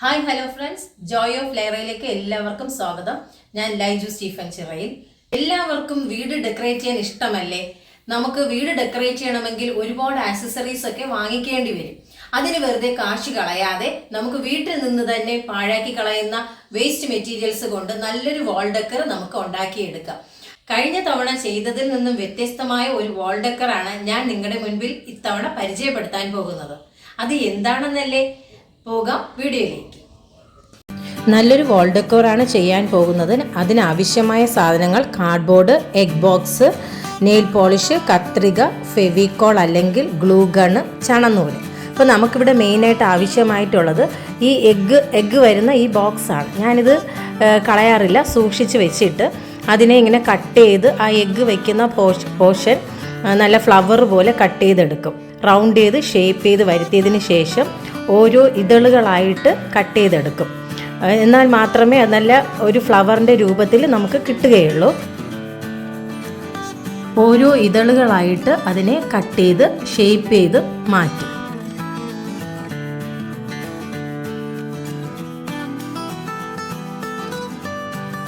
Hi hello friends. Joy of ലേറയിലേക്ക് എല്ലാവർക്കും സ്വാഗതം. ഞാൻ ലൈജു സ്റ്റീഫൻ ചിറയിൽ. എല്ലാവർക്കും വീട് ഡെക്കറേറ്റ് ചെയ്യാൻ ഇഷ്ടമല്ലേ? നമുക്ക് വീട് ഡെക്കറേറ്റ് ചെയ്യണമെങ്കിൽ ഒരുപാട് ആക്സസറീസ് ഒക്കെ വാങ്ങിക്കേണ്ടി വരും. അതിന് വെറുതെ കാശ് കളയാതെ നമുക്ക് വീട്ടിൽ നിന്ന് തന്നെ പാഴാക്കി കളയുന്ന വേസ്റ്റ് മെറ്റീരിയൽസ് കൊണ്ട് നല്ലൊരു വാൾ ഡെക്കർ നമുക്ക് ഉണ്ടാക്കിയെടുക്കാം. കഴിഞ്ഞ തവണ ചെയ്തതിൽ നിന്നും വ്യത്യസ്തമായ ഒരു വാൾ ഡെക്കറാണ് ഞാൻ നിങ്ങളുടെ മുൻപിൽ ഇത്തവണ പരിചയപ്പെടുത്താൻ പോകുന്നത്. അത് എന്താണെന്നല്ലേ? പോകാം വീഡിയോയിലേക്ക്. നല്ലൊരു വാൾ ഡെക്കോറാണ് ചെയ്യാൻ പോകുന്നത് അതിനാവശ്യമായ സാധനങ്ങൾ cardboard egg box nail polish കത്രിക ഫെവിക്കോൾ അല്ലെങ്കിൽ ഗ്ലൂ ഗണ് ചണനൂൽ അപ്പോൾ നമുക്കിവിടെ മെയിനായിട്ട് ആവശ്യമായിട്ടുള്ളത് ഈ എഗ്ഗ് എഗ്ഗ് വരുന്ന ഈ ബോക്സാണ് ഞാനിത് കളയാറില്ല സൂക്ഷിച്ച് വെച്ചിട്ട് അതിനെ ഇങ്ങനെ കട്ട് ചെയ്ത് ആ എഗ്ഗ് വയ്ക്കുന്ന പോഷ് പോർഷൻ നല്ല ഫ്ലവർ പോലെ കട്ട് ചെയ്തെടുക്കും. റൗണ്ട് ചെയ്ത് ഷേപ്പ് ചെയ്ത് വരുത്തിയതിന് ശേഷം ഓരോ ഇതളുകളായിട്ട് കട്ട് ചെയ്തെടുക്കും. എന്നാൽ മാത്രമേ നല്ല ഒരു ഫ്ലവറിന്റെ രൂപത്തിൽ നമുക്ക് കിട്ടുകയുള്ളൂ. ഓരോ ഇതളുകളായിട്ട് അതിനെ കട്ട് ചെയ്ത് ഷേപ്പ് ചെയ്ത് മാറ്റും.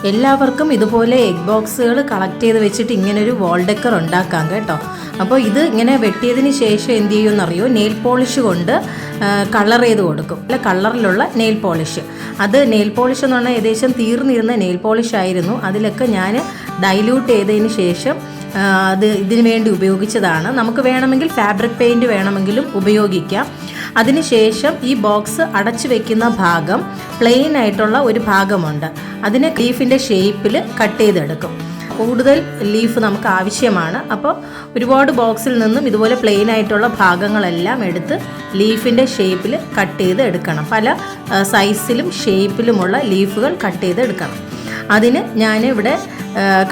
എല്ലാവർക്കും ഇതുപോലെ എഗ് ബോക്സുകൾ കളക്ട് ചെയ്ത് വെച്ചിട്ട് ഇങ്ങനെ ഒരു വാൾ ഡെക്കർ ഉണ്ടാക്കാം കേട്ടോ. അപ്പോൾ ഇത് ഇങ്ങനെ വെട്ടിയതിന് ശേഷം എന്ത് ചെയ്യുമെന്നറിയോ? നെയിൽ പോളിഷ് കൊണ്ട് കളർ ചെയ്ത് കൊടുക്കും. അല്ല കളറിലുള്ള നെയിൽ പോളിഷ് അത് നെയിൽ പോളിഷ് എന്ന് പറഞ്ഞാൽ ഏകദേശം തീർന്നിരുന്ന നെയിൽ പോളിഷ് ആയിരുന്നു. അതിലൊക്കെ ഞാൻ ഡൈല്യൂട്ട് ചെയ്തതിന് ശേഷം അത് ഇതിനു വേണ്ടി ഉപയോഗിച്ചതാണ്. നമുക്ക് വേണമെങ്കിൽ ഫാബ്രിക് പെയിന്റ് വേണമെങ്കിലും ഉപയോഗിക്കാം. അതിനുശേഷം ഈ ബോക്സ് അടച്ചു വെക്കുന്ന ഭാഗം പ്ലെയിൻ ആയിട്ടുള്ള ഒരു ഭാഗമുണ്ട്. അതിനെ ലീഫിന്റെ ഷേപ്പിൽ കട്ട് ചെയ്തെടുക്കും. കൂടുതൽ ലീഫ് നമുക്ക് ആവശ്യമാണ്. അപ്പോൾ ഒരുപാട് ബോക്സിൽ നിന്നും ഇതുപോലെ പ്ലെയിൻ ആയിട്ടുള്ള ഭാഗങ്ങളെല്ലാം എടുത്ത് ലീഫിന്റെ ഷേപ്പിൽ കട്ട് ചെയ്ത് എടുക്കണം പല സൈസിലും ഷേപ്പിലുമുള്ള ലീഫുകൾ കട്ട് ചെയ്ത് എടുക്കണം അതിന് ഞാനിവിടെ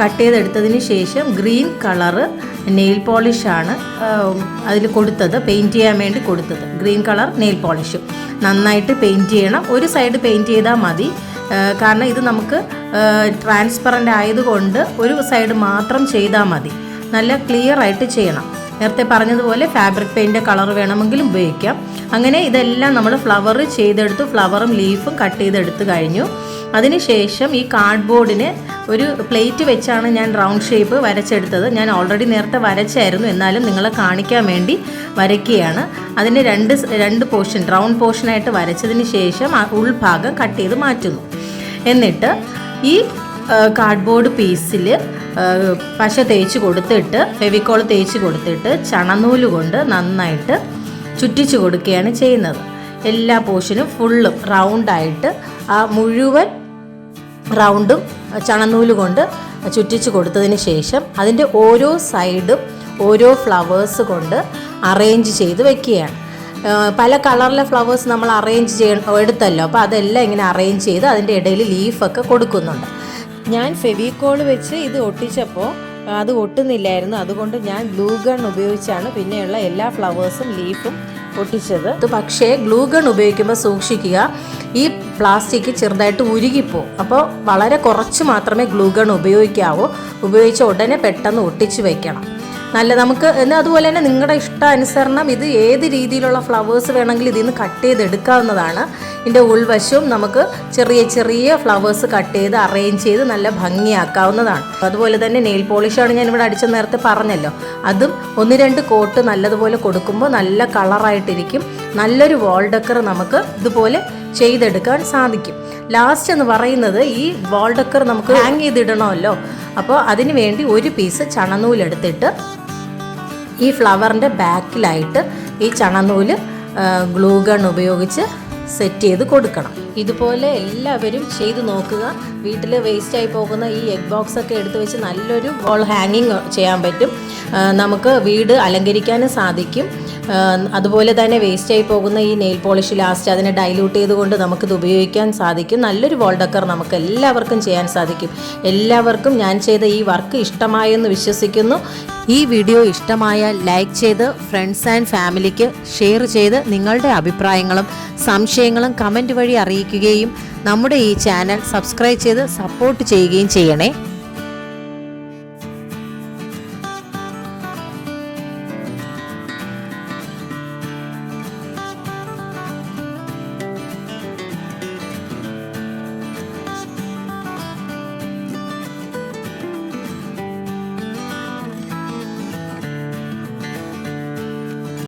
കട്ട് ചെയ്തെടുത്തതിന് ശേഷം ഗ്രീൻ കളറ് നെയിൽ പോളിഷാണ് അതിൽ കൊടുത്തത് പെയിന്റ് ചെയ്യാൻ വേണ്ടി കൊടുത്തത്. ഗ്രീൻ കളർ നെയിൽ പോളിഷും നന്നായിട്ട് പെയിന്റ് ചെയ്യണം. ഒരു സൈഡ് പെയിന്റ് ചെയ്താൽ മതി. കാരണം ഇത് നമുക്ക് ട്രാൻസ്പെറന്റ് ആയതുകൊണ്ട് ഒരു സൈഡ് മാത്രം ചെയ്താൽ മതി. നല്ല ക്ലിയർ ആയിട്ട് ചെയ്യണം. നേരത്തെ പറഞ്ഞതുപോലെ ഫാബ്രിക് പെയിന്റെ കളർ വേണമെങ്കിലും ഉപയോഗിക്കാം. അങ്ങനെ ഇതെല്ലാം നമ്മൾ ഫ്ലവർ ചെയ്തെടുത്തു ഫ്ലവറും ലീഫും കട്ട് ചെയ്തെടുത്ത് കഴിഞ്ഞു. അതിനുശേഷം ഈ കാർഡ്ബോർഡിന് ഒരു പ്ലേറ്റ് വെച്ചാണ് ഞാൻ റൗണ്ട് ഷേപ്പ് വരച്ചെടുത്തത്. ഞാൻ ഓൾറെഡി നേരത്തെ വരച്ചായിരുന്നു. എന്നാലും നിങ്ങളെ കാണിക്കാൻ വേണ്ടി വരയ്ക്കുകയാണ്. അതിന് രണ്ട് രണ്ട് പോർഷൻ റൗണ്ട് പോർഷനായിട്ട് വരച്ചതിന് ശേഷം ആ ഉൾഭാഗം കട്ട് ചെയ്ത് മാറ്റുന്നു. എന്നിട്ട് ഈ കാർഡ്ബോർഡ് പീസിൽ പശ തേച്ച് കൊടുത്തിട്ട് ഫെവിക്കോൾ തേച്ച് കൊടുത്തിട്ട് ചണനൂൽ കൊണ്ട് നന്നായിട്ട് ചുറ്റിച്ചു കൊടുക്കുകയാണ് ചെയ്യുന്നത്. എല്ലാ പോർഷനും ഫുള്ളും റൗണ്ടായിട്ട് ആ മുഴുവൻ റൗണ്ടും ചണനൂൽ കൊണ്ട് ചുറ്റിച്ച് കൊടുത്തതിന് ശേഷം അതിന്റെ ഓരോ സൈഡും ഓരോ ഫ്ലവേഴ്സ് കൊണ്ട് അറേഞ്ച് ചെയ്ത് വെക്കുകയാണ്. പല കളറിലെ ഫ്ലവേഴ്സ് നമ്മൾ അറേഞ്ച് ചെയ്യ എടുത്തല്ലോ. അപ്പോൾ അതെല്ലാം ഇങ്ങനെ അറേഞ്ച് ചെയ്ത് അതിന്റെ ഇടയിൽ ലീഫൊക്കെ കൊടുക്കുന്നുണ്ട്. ഞാൻ ഫെവിക്കോൾ വെച്ച് ഇത് ഒട്ടിച്ചപ്പോൾ അത് ഒട്ടുന്നില്ലായിരുന്നു. അതുകൊണ്ട് ഞാൻ ഗ്ലൂ ഗൺ ഉപയോഗിച്ചാണ് പിന്നെയുള്ള എല്ലാ ഫ്ലവേഴ്സും ലീഫും ഒട്ടിച്ചത് പക്ഷേ ഗ്ലൂ ഗൺ ഉപയോഗിക്കുമ്പോൾ സൂക്ഷിക്കുക ഈ പ്ലാസ്റ്റിക് ചെറുതായിട്ട് ഉരുകിപ്പോവും അപ്പോൾ വളരെ കുറച്ച് മാത്രമേ ഗ്ലൂ ഗൺ ഉപയോഗിക്കാവൂ. ഉപയോഗിച്ച ഉടനെ പെട്ടെന്ന് ഒട്ടിച്ച് വെക്കണം. നല്ല നമുക്ക് എന്നാൽ അതുപോലെ തന്നെ നിങ്ങളുടെ ഇഷ്ടാനുസരണം ഇത് ഏത് രീതിയിലുള്ള ഫ്ലവേഴ്സ് വേണമെങ്കിലും ഇതിൽ നിന്ന് കട്ട് ചെയ്തെടുക്കാവുന്നതാണ്. ഇതിന്റെ ഉൾവശവും നമുക്ക് ചെറിയ ചെറിയ ഫ്ലവേഴ്സ് കട്ട് ചെയ്ത് അറേഞ്ച് ചെയ്ത് നല്ല ഭംഗിയാക്കാവുന്നതാണ്. അതുപോലെ തന്നെ നെയിൽ പോളിഷാണ് ഞാൻ ഇവിടെ അടിച്ച നേരത്തെ പറഞ്ഞല്ലോ. അതും ഒന്ന് രണ്ട് കോട്ട് നല്ലതുപോലെ കൊടുക്കുമ്പോൾ നല്ല കളറായിട്ടിരിക്കും. നല്ലൊരു വാൾ ഡെക്കർ നമുക്ക് ഇതുപോലെ ചെയ്തെടുക്കാൻ സാധിക്കും. ലാസ്റ്റ് എന്ന് പറയുന്നത് ഈ വാൾ ഡെക്കർ നമുക്ക് ഹാങ് ചെയ്തിടണമല്ലോ. അപ്പോൾ അതിന് വേണ്ടി ഒരു പീസ് ചണനൂലെടുത്തിട്ട് ഈ ഫ്ലവറിന്റെ ബാക്കിലായിട്ട് ഈ ചണനൂൽ ഗ്ലൂ ഗൺ ഉപയോഗിച്ച് സെറ്റ് ചെയ്ത് കൊടുക്കണം. ഇതുപോലെ എല്ലാവരും ചെയ്തു നോക്കുക. വീട്ടിൽ വേസ്റ്റായി പോകുന്ന ഈ എഗ് ബോക്സ് ഒക്കെ എടുത്ത് വെച്ച് നല്ലൊരു വോൾ ഹാങ്ങിങ് ചെയ്യാൻ പറ്റും. നമുക്ക് വീട് അലങ്കരിക്കാനും സാധിക്കും. അതുപോലെ തന്നെ വേസ്റ്റ് ആയി പോകുന്ന ഈ നെയിൽ പോളിഷ് ലാസ്റ്റ് അതിനെ ഡൈല്യൂട്ട് ചെയ്തുകൊണ്ട് നമുക്കിത് ഉപയോഗിക്കാൻ സാധിക്കും. നല്ലൊരു വോൾ ഡെക്കർ നമുക്ക് എല്ലാവർക്കും ചെയ്യാൻ സാധിക്കും. എല്ലാവർക്കും ഞാൻ ചെയ്ത ഈ വർക്ക് ഇഷ്ടമായെന്ന് വിശ്വസിക്കുന്നു. ഈ വീഡിയോ ഇഷ്ടമായാൽ ലൈക്ക് ചെയ്ത് ഫ്രണ്ട്സ് ആൻഡ് ഫാമിലിക്ക് ഷെയർ ചെയ്ത് നിങ്ങളുടെ അഭിപ്രായങ്ങളും സംശയങ്ങളും കമന്റ് വഴി അറിയിക്കുകയും നമ്മുടെ ഈ ചാനൽ സബ്സ്ക്രൈബ് ചെയ്ത് സപ്പോർട്ട് ചെയ്യുകയും ചെയ്യണേ.